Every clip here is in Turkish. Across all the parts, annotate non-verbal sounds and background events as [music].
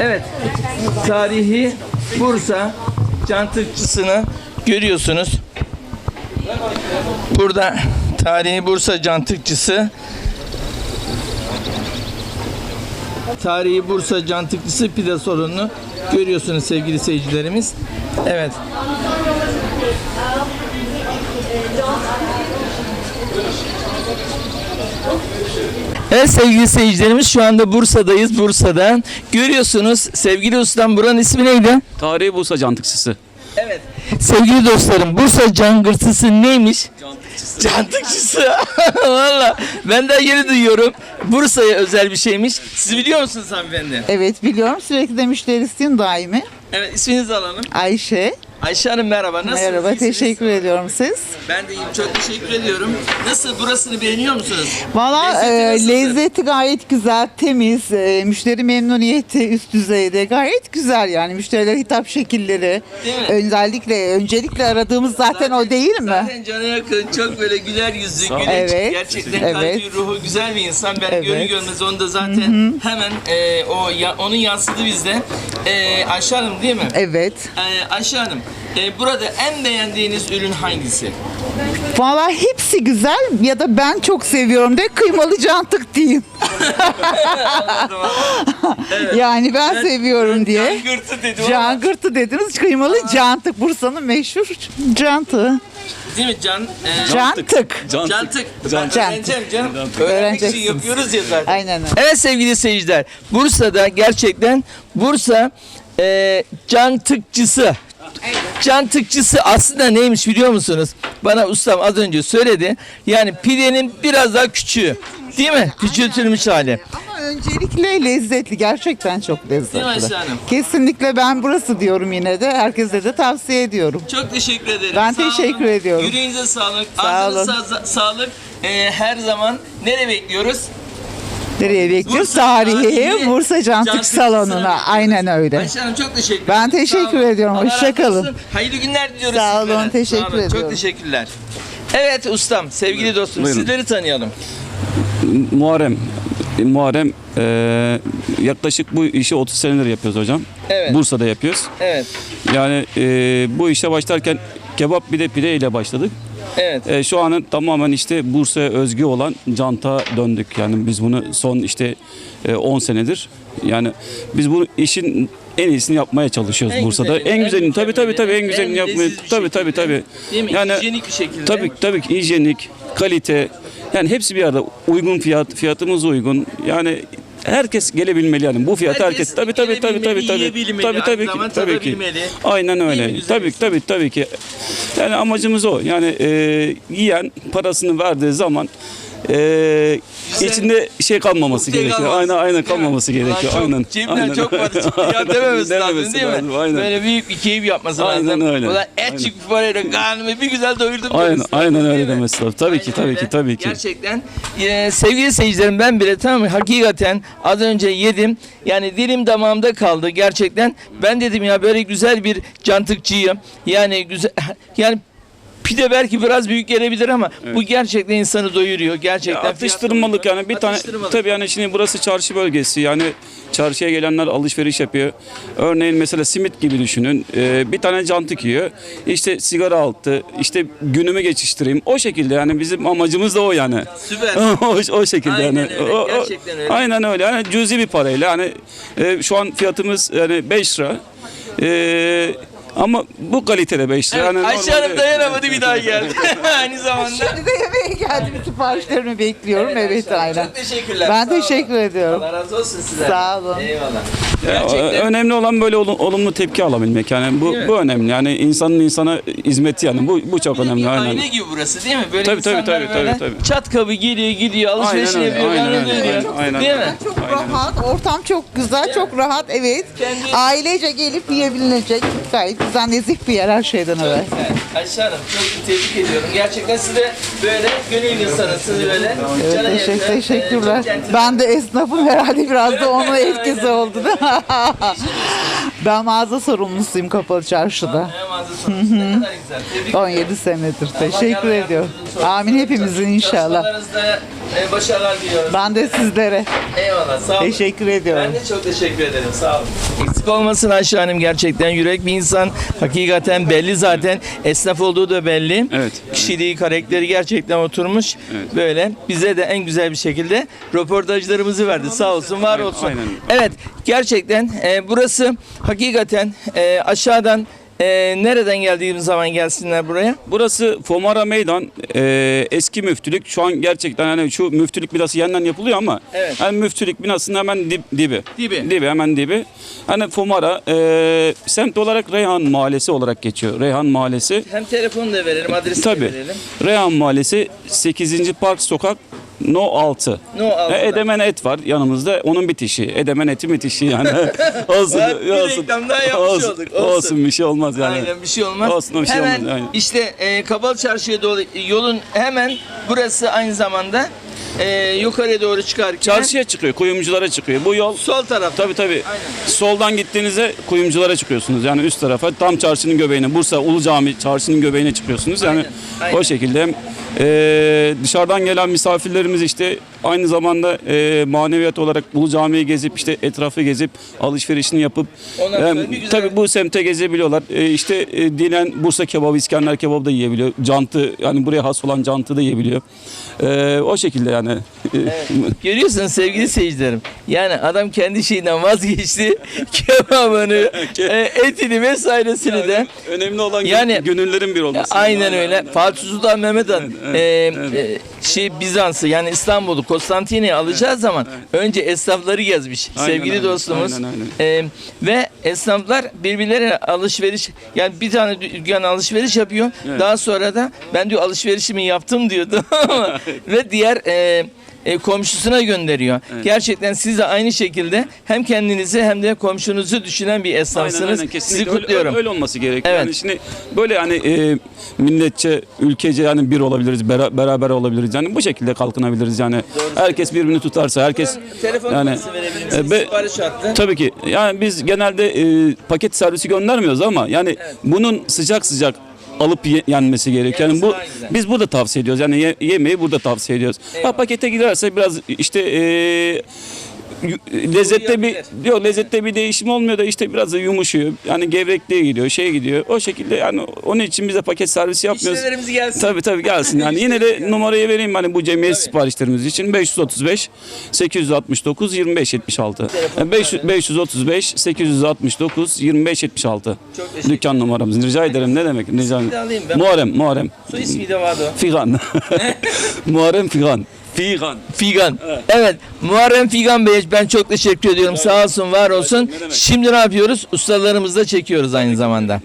Evet. Tarihi Bursa cantıkçısını görüyorsunuz. Burada tarihi Bursa cantıkçısı Tarihi Bursa cantıkçısı pide salonunu görüyorsunuz sevgili seyircilerimiz. Evet. Evet sevgili seyircilerimiz şu anda Bursa'dayız. Bursa'da. Görüyorsunuz sevgili ustam buranın ismi neydi? Tarihi Bursa cantıkçısı. Evet. Sevgili dostlarım Bursa cangırtısı neymiş? Cantıkçısı. [laughs] Valla ben de yeni duyuyorum. Bursa'ya özel bir şeymiş. Siz biliyor musunuz hanımefendi? Evet biliyorum sürekli de müşterisiyim daimi. Evet isminizi alalım. Ayşe. Ayşe Hanım merhaba. Nasılsınız? Merhaba İyisiniz? teşekkür ediyorum siz. Ben de iyiyim. Çok teşekkür ediyorum. Nasıl? Burasını beğeniyor musunuz? Valla Lezzeti e, lezzeti gayet güzel, temiz, e, müşteri memnuniyeti üst düzeyde. Gayet güzel yani müşterilere hitap şekilleri. Değil mi? Özellikle öncelikle aradığımız zaten, o değil mi? Zaten cana yakın, çok böyle güler yüzlü, güleç. Evet, Gerçekten evet. kalbi, ruhu güzel bir insan. Ben Evet. görür görmez onu da zaten hemen e, o ya, onun yansıdı bizde. E, Ayşe Hanım değil mi? Evet. E, Ayşe Hanım, e, burada en beğendiğiniz ürün hangisi? Valla hepsi güzel ya da ben çok seviyorum de kıymalı cantık diyeyim. [laughs] Anladım. Yani ben, seviyorum diye. Cangırtı dedim ama. Cangırtı dediniz kıymalı cantık. Bursa'nın meşhur cantı. Değil mi Can? E, Cantık. Cantık. Ben Cantık. öğreneceğim canım. Öğrenmek için yapıyoruz ya zaten. Aynen öyle. Evet sevgili seyirciler, Bursa'da gerçekten Bursa e, cantıkçısı. Cantıkçısı aslında neymiş biliyor musunuz? Bana ustam az önce söyledi. Yani pidenin biraz daha küçüğü. Değil mi? Küçültülmüş hali. Ama öncelikle lezzetli. Gerçekten çok Değil mi lezzetli. Ayşe Hanım? Kesinlikle ben burası diyorum yine de. Herkese de tavsiye ediyorum. Çok teşekkür ederim. Ben Sağ olun. teşekkür ediyorum. Yüreğinize sağlık. Sağ Ağzınıza olun. sa- sağlık. E, her zaman nereye bekliyoruz? Nereye bekliyoruz? Bursa Tarihi Bursa Cantık Salonuna. Aynen öyle. Ayşe Hanım çok teşekkür Ben ederim. teşekkür Sağ olun. ediyorum. Allah Hoşça razı kalın. olsun. Hayırlı günler diliyoruz Sağ olun, sizlere. teşekkür Sağ olun, Çok ediyorum. teşekkürler. Evet ustam, sevgili dostum Buyurun. sizleri tanıyalım. Muharrem. Muharrem eee, yaklaşık bu işi 30 senedir yapıyoruz hocam. Evet. Bursa'da yapıyoruz. Evet, Yani eee, bu işe başlarken kebap bir de pide ile başladık. Evet. Eee, şu anın tamamen işte Bursa'ya özgü olan canta döndük. Yani biz bunu son işte eee, 10 senedir. Yani biz bu işin en iyisini yapmaya çalışıyoruz En Bursa'da. güzelini, en güzelini tabii tabii tabii en güzelini yapmaya tabii tabii tabii. Yani Hijyenik bir şekilde. Tabii tabii ki hijyenik, kalite. Yani hepsi bir arada. Uygun fiyat, fiyatımız uygun. Yani herkes gelebilmeli yani. Bu fiyat Herkes herkes, gelebilmeli, tabii tabii. yiyebilmeli, Tabii aynı tabii ki. Tabii ki. Aynen öyle. Bir tabii tabii ki. Yani amacımız o. Yani e, yiyen parasını verdiği zaman e, içinde şey kalmaması Ukde gerekiyor. kalmaz. Aynen aynen Değil kalmaması Ulan gerekiyor. çok- aynen. Cebimden aynen. çok para [laughs] çıktı ya dememesi lazım değil mi? lazım, Aynen. Böyle büyük bir keyif yapması lazım. Aynen öyle. Ulan et Aynen. çıktı parayla karnımı bir güzel doyurdum. Aynen, lazım, aynen değil öyle mi? demesi lazım. Tabii ki, Aynen tabii öyle. ki, tabii ki. Gerçekten e, sevgili seyircilerim ben bile tamam mı? Hakikaten az önce yedim. Yani dilim damağımda kaldı gerçekten. Ben dedim ya böyle güzel bir cantıkçıyı yani güzel [laughs] yani Pide belki biraz büyük gelebilir ama bu gerçekten insanı doyuruyor. Gerçekten Ya atıştırmalık yani bir tane Atıştırmalık. tabii yani şimdi burası çarşı bölgesi yani çarşıya gelenler alışveriş yapıyor. Örneğin mesela simit gibi düşünün. Ee, bir tane cantık yiyor. İşte sigara altı, işte günümü geçiştireyim. O şekilde yani bizim amacımız da o yani. Süper. [laughs] o, o şekilde Aynen yani. öyle, O- o- gerçekten öyle. Aynen öyle. Yani cüzi bir parayla yani e, şu an fiyatımız yani 5 lira. Ee, ama bu kalitede 5 lira. Evet, Yani Ayşe Hanım dayanamadı bir daha geldi. [laughs] Aynı zamanda. Şimdi de yemeğe geldim. Siparişlerimi bekliyorum. Evet, Ayşe Hanım, aynen. Çok teşekkürler. Ben Sağ olun. teşekkür ediyorum. Allah razı olsun size. Sağ olun. Eyvallah. Ya, Gerçekten. önemli olan böyle olu- olumlu tepki alabilmek yani bu mi? bu önemli yani insanın insana hizmeti yani bu bu çok Bir önemli bir aynen. aile gibi burası değil mi? Böyle Tabii, tabii, tabii, böyle tabii, tabii. çat kapı geliyor gidiyor alışverişini Aynen yapıyor. aynen öyle, dönüyor. aynen, aynen. Değil mi? Çok Aynen. rahat, ortam çok güzel, çok rahat. Evet. Kendi- Ailece gelip yiyebilecek gayet güzel, nezih bir yer her şeyden öyle. Evet. Ayşe Hanım çok tebrik ediyorum. Gerçekten siz de böyle gönül insanısınız böyle. Evet, Cana teşekkür, yakın, e, teşekkürler. çok centilmen. Ben de esnafım herhalde biraz da onun etkisi oldu. [laughs] Ben mağaza sorumlusuyum Kapalı Çarşıda. Ne ne kadar güzel. Tebrik 17 senedir. Teşekkür yardımcınız ediyorum. olsun. Amin hepimizin inşallah. Çalışmalarınızda e, başarılar diliyoruz. Ben de sizlere Eyvallah sağ olun. teşekkür ediyorum. Ben de çok teşekkür ederim. Sağ olun. Eksik olmasın Ayşe Hanım gerçekten yürek bir insan. Hakikaten belli zaten. Esnaf olduğu da belli. Evet. Kişiliği, karakteri gerçekten oturmuş. Böyle bize de en güzel bir şekilde röportajlarımızı verdi. Sağ olsun, var Evet, olsun. aynen. Evet, gerçekten e, burası hakikaten e, aşağıdan e, nereden geldiğimiz zaman gelsinler buraya? Burası Fomara Meydan e, eski müftülük. Şu an gerçekten hani şu müftülük binası yeniden yapılıyor ama Evet. hani müftülük binasının hemen dip, dibi. Dibi. Dibi hemen dibi. Hani Fomara e, semt olarak Reyhan Mahallesi olarak geçiyor. Reyhan Mahallesi. Hem telefonu da verelim, adresi de Tabii. verelim. Reyhan Mahallesi 8. Park Sokak No 6. No 6'da. E, Edemen et var yanımızda. Onun bitişi. Edemen eti bitişi yani. [laughs] [laughs] olsun. Bak, bir reklam daha yapmış olsun, olduk, olsun. Olsun bir şey olmaz yani. Aynen bir şey olmaz. Olsun, bir şey hemen olmaz, aynen. işte e, Kapalı Çarşı'ya doğru yolun hemen burası aynı zamanda e, yukarıya doğru çıkarken Çarşıya çıkıyor, kuyumculara çıkıyor. Bu yol sol tarafta. Tabii tabii. Aynen. Soldan gittiğinizde kuyumculara çıkıyorsunuz. Yani üst tarafa tam çarşının göbeğine, Bursa Ulu Cami çarşının göbeğine çıkıyorsunuz. Yani Aynen, aynen. o şekilde hem e, dışarıdan gelen misafirlerimiz işte aynı zamanda e, maneviyat olarak Ulu Cami'yi gezip işte etrafı gezip alışverişini yapıp Ondan sonra hem bir güzel- tabii bu semte gezebiliyorlar. E, işte e, dinen Bursa kebabı, İskender kebabı da yiyebiliyor. Cantı yani buraya has olan cantı da yiyebiliyor. E, o şekilde yani. E, [laughs] Görüyorsunuz sevgili seyircilerim. Yani adam kendi şeyinden vazgeçti. [laughs] Kebabını, e, etini vesairesini de. Önemli olan Yani- yani, gönüllerin bir olması. Aynen öyle. Fatih Sultan Mehmet Han e, e, şey Bizans'ı yani İstanbul'u Konstantiniye alacağı zaman önce esnafları gezmiş Aynen, sevgili aynen, dostumuz. aynen, E, ve esnaflar birbirlerine alışveriş yani bir tane dükkan alışveriş yapıyor. Daha sonra da ben diyor alışverişimi yaptım diyordu. [laughs] ve diğer e, e, komşusuna gönderiyor. Gerçekten siz de aynı şekilde hem kendinizi hem de komşunuzu düşünen bir esnafsınız. Aynen, aynen, Sizi kesinlikle öyle- kutluyorum. Öyle, olması gerekiyor. Evet. Yani şimdi böyle hani e, milletçe, ülkece yani bir olabiliriz, bera- beraber olabiliriz. Yani bu şekilde kalkınabiliriz yani. Herkes birbirini tutarsa, herkes Telefon yani e, be-. Tabii ki. Yani biz genelde e, paket servisi göndermiyoruz ama yani bunun sıcak sıcak alıp ye- yenmesi gerekiyor. Yani bu biz burada tavsiye ediyoruz. Yani ye- yemeği burada tavsiye ediyoruz. Ha pakete giderse biraz işte e, yu- lezzette bir yok lezzette bir değişim olmuyor da işte biraz da yumuşuyor. Yani gevrekliğe gidiyor, şey gidiyor. O şekilde yani onun için bize paket servisi yapmıyoruz. İşçilerimiz gelsin. Tabii tabii gelsin. Yani yine de numarayı vereyim hani bu cemiyet siparişlerimiz için 535 869 25 76. Yani 500 535 869 25 76. Çok teşekkür Dükkan numaramız. Rica ederim. Ne demek? Rica de alayım ben. Muharrem, Muharrem. Soy ismi de vardı o. Figan. [laughs] Muharrem Figan. Figan. Figan. Evet. Muharrem Figan Bey ben çok teşekkür ediyorum. Sağ olsun, var olsun. Ne. Şimdi ne yapıyoruz? Ustalarımızı da çekiyoruz aynı zamanda.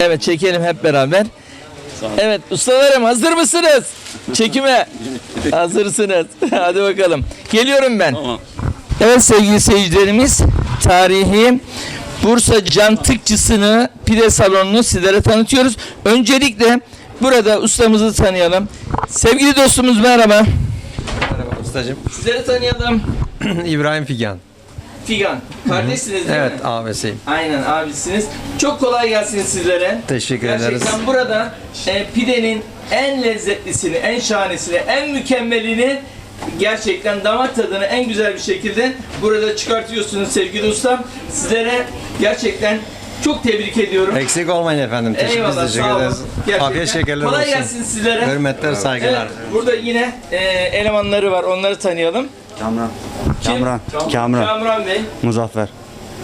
Evet çekelim hep beraber. Evet ustalarım hazır mısınız? Çekime. [laughs] Hazırsınız. [laughs] Hadi bakalım. Geliyorum ben. Tamam. Evet sevgili seyircilerimiz tarihi Bursa Cantıkçısını pide salonunu sizlere tanıtıyoruz. Öncelikle burada ustamızı tanıyalım. Sevgili dostumuz merhaba. Ustacığım. Sizleri tanıyalım. [clears throat] İbrahim Figan. Figan. Kardeşsiniz değil Evet mi? abisiyim. Aynen abisiniz. Çok kolay gelsin sizlere. Teşekkür ederiz. Gerçekten burada e, pidenin en lezzetlisini, en şahanesini, en mükemmelini gerçekten damak tadını en güzel bir şekilde burada çıkartıyorsunuz sevgili ustam. Sizlere gerçekten çok tebrik ediyorum. Eksik olmayın efendim. Teşekkür, Eyvallah teşekkür sağ olun. ederiz. Gerçekten. Afiyet şekerler Kolay olsun. gelsin sizlere. Hürmetler, saygılar. Evet, burada yine e, elemanları var. Onları tanıyalım. Kamran. Kim? Kamran. Kamran. Kamran Bey. Muzaffer.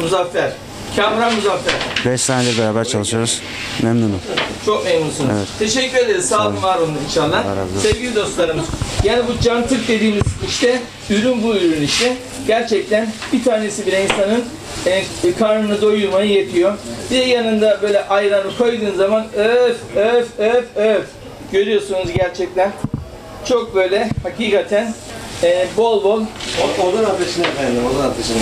Muzaffer. Kamran Muzaffer. 5 senedir beraber çalışıyoruz. Memnunum. Çok memnunsunuz. Teşekkür ederiz. Sağ olun, var olun inşallah. Allah razı olsun. Sevgili dostlarımız. Yani bu cantık dediğimiz işte ürün bu ürün işte. Gerçekten bir tanesi bile insanın e, karnını doyurmaya yetiyor. Bir de yanında böyle ayranı koyduğun zaman öf öf öf öf. Görüyorsunuz gerçekten. Çok böyle hakikaten e, bol bol Odun ateşine efendim, odun ateşine.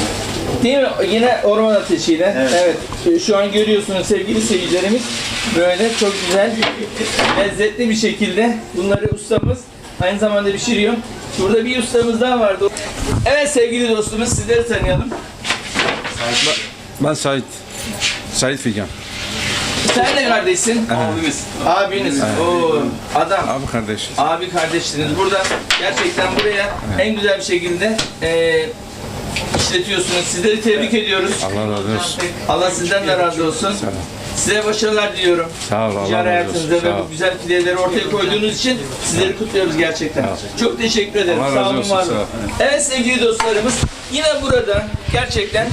Değil mi? Yine orman ateşiyle. Evet. Şu an görüyorsunuz sevgili seyircilerimiz. Böyle çok güzel, lezzetli bir şekilde bunları ustamız aynı zamanda pişiriyor. Burada bir ustamız daha vardı. Evet sevgili dostumuz sizleri tanıyalım. Ben Sait. Sait Figen. Sen de kardeşsin. Abimiz. Abiniz. Oo, adam. Abi kardeş. Abi kardeşleriniz burada gerçekten buraya en güzel bir şekilde e, işletiyorsunuz. Sizleri tebrik ediyoruz. Allah razı olsun. Allah sizden de razı olsun. Size başarılar diliyorum. Sağ ol, razı hayatınızda ve Sağ bu güzel fideleri ortaya koyduğunuz için sizleri kutluyoruz gerçekten. Çok teşekkür ederim. Allah sağ razı olun, olsun, var sağ olun. ol. Evet sevgili dostlarımız yine burada gerçekten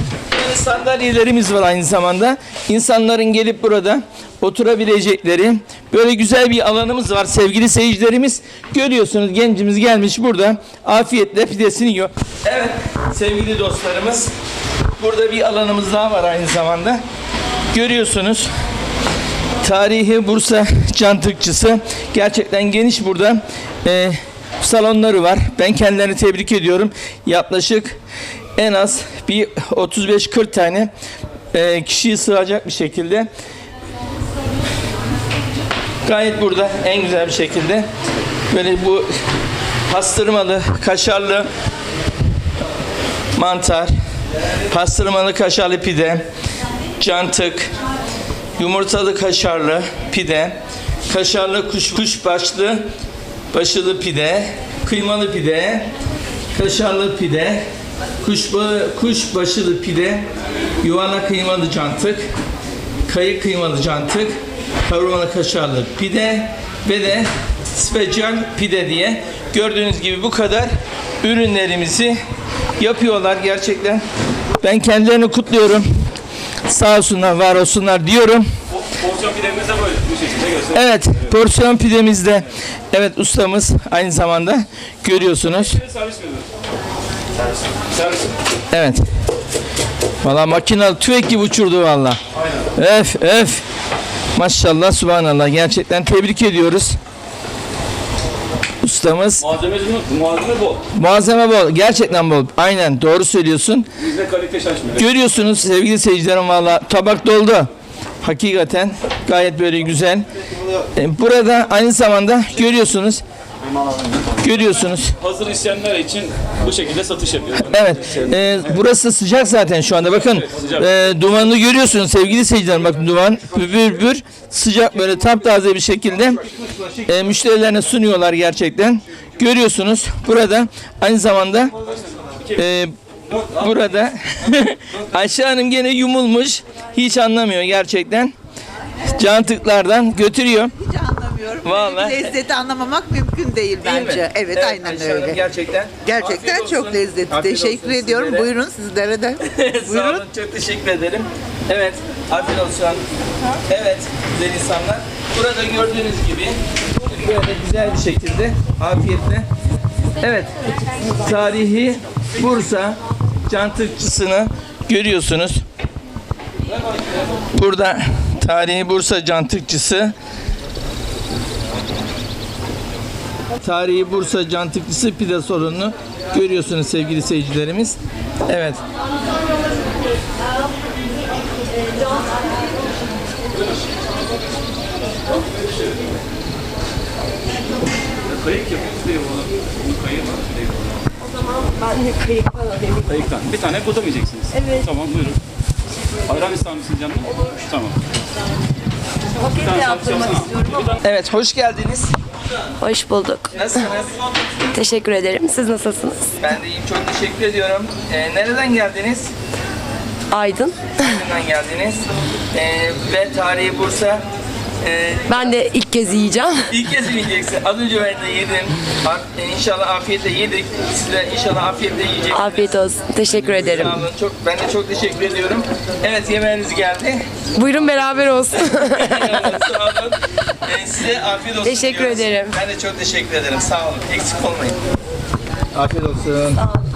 yine sandalyelerimiz var aynı zamanda. İnsanların gelip burada oturabilecekleri böyle güzel bir alanımız var sevgili seyircilerimiz. Görüyorsunuz gencimiz gelmiş burada afiyetle pidesini yiyor. Evet sevgili dostlarımız burada bir alanımız daha var aynı zamanda. Görüyorsunuz tarihi Bursa cantıkçısı gerçekten geniş burada e, salonları var. Ben kendilerini tebrik ediyorum. Yaklaşık en az bir 35-40 tane e, kişiyi sığacak bir şekilde gayet burada en güzel bir şekilde böyle bu pastırmalı, kaşarlı mantar, pastırmalı kaşarlı pide, cantık, yumurtalı kaşarlı pide, kaşarlı kuş kuşbaşlı başılı pide, kıymalı pide, kaşarlı pide, kuşba, kuşbaşılı pide, yuvana kıymalı cantık, kayık kıymalı cantık, kavurmalı kaşarlı pide ve de spesyal pide diye gördüğünüz gibi bu kadar ürünlerimizi yapıyorlar gerçekten. Ben kendilerini kutluyorum. Sağ olsunlar, var olsunlar diyorum. Porsiyon pidemiz de böyle bu şekilde göster. Evet, porsiyon pidemizde evet ustamız aynı zamanda görüyorsunuz. Servis? Servis. Servis. Evet. Valla makinalı tüfek gibi uçurdu valla. Öf öf. Maşallah subhanallah gerçekten tebrik ediyoruz. Ustamız malzeme bol. malzeme bol gerçekten bol aynen doğru söylüyorsun. Bizde kalite şaşmıyor. Görüyorsunuz sevgili seyircilerim valla tabak doldu. Hakikaten gayet böyle güzel. E, Burada aynı zamanda görüyorsunuz. Görüyorsunuz. Hazır isteyenler için bu şekilde satış yapıyoruz. Evet. e, burası sıcak zaten şu anda. Bakın e, dumanını görüyorsunuz sevgili seyirciler. Bakın duman bür bür sıcak böyle taptaze bir şekilde e, müşterilerine sunuyorlar gerçekten. Görüyorsunuz. Burada aynı zamanda e, burada [laughs] Ayşe Hanım gene yumulmuş. Hiç anlamıyor gerçekten. Cantıklardan götürüyor. Anlamıyorum. Vallahi. Lezzeti anlamamak mümkün değil Değil mi? bence. Evet, aynen Ayşe Hanım, öyle. Gerçekten. Gerçekten Afiyet çok olsun. lezzetli. Afiyet Teşekkür olsun ediyorum. sizlere. Buyurun sizlere de. [laughs] Sağ Buyurun. olun, çok teşekkür ederim. Evet, afiyet olsun. Evet, güzel insanlar. Burada gördüğünüz gibi böyle güzel bir şekilde afiyetle. Evet, tarihi Bursa cantıkçısını görüyorsunuz. Burada tarihi Bursa cantıkçısı Tarihi Bursa cantıkçısı pide sorununu görüyorsunuz sevgili seyircilerimiz. Evet. Kayık yapıyoruz. Bunun kayığı var. Şey var. Ben de kayık alayım. Kayıktan. Bir tane mı yiyeceksiniz? Evet. Tamam buyurun. Ayran ister misiniz canım? Olur. Tamam. Paket de yaptırmak istiyorum. Evet, hoş geldiniz. Hoş bulduk. Nasılsınız? Teşekkür ederim. Siz nasılsınız? Ben de iyiyim, çok teşekkür ediyorum. Ee, nereden geldiniz? Aydın. Nereden geldiniz? Ee, ve tarihi Bursa. Ee, Ben de ilk kez yiyeceğim. [laughs] ilk kez mi yiyeceksin? Az önce ben de yedim. Af- İnşallah afiyetle yedik. Siz de inşallah afiyetle yiyeceksiniz. Afiyet olsun. Teşekkür ederim. Sağ olun. Çok, ben de çok teşekkür ediyorum. Evet, yemeğiniz geldi. Buyurun beraber olsun. [laughs] Sağ olun. Size afiyet olsun Teşekkür diyoruz. ederim. Ben de çok teşekkür ederim. Sağ olun. Eksik olmayın. Afiyet olsun. Sağ olun.